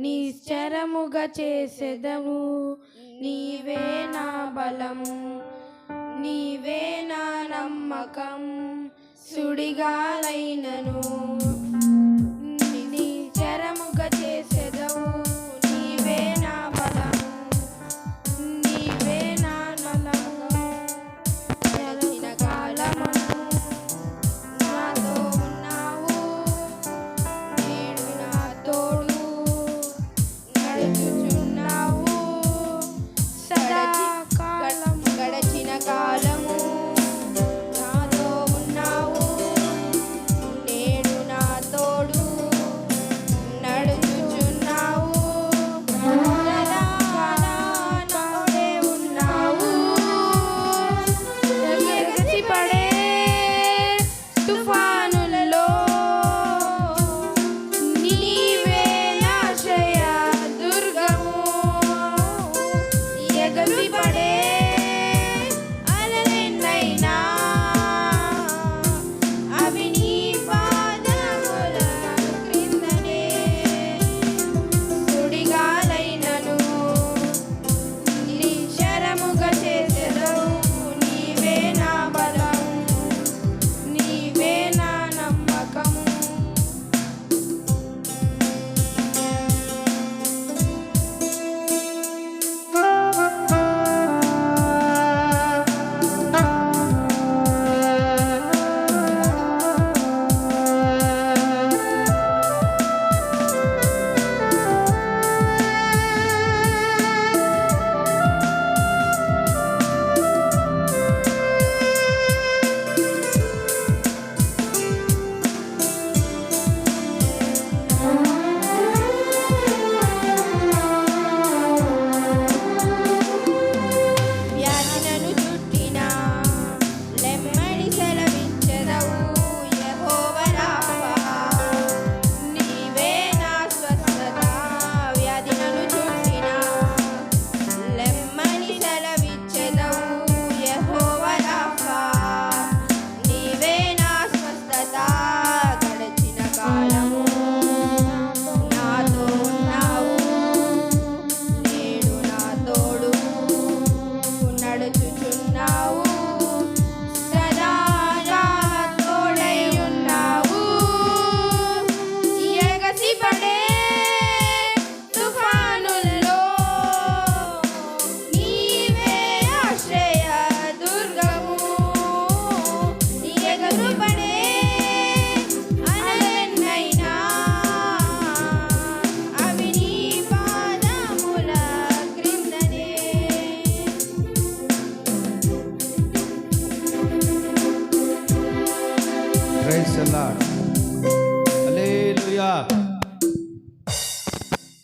నిశ్చరముగా చేసెదవు. నీవే నా బలము నీవే నా నమ్మకం. సుడిగాలైన பிரைஸ் எல்லாம் அலே லுயா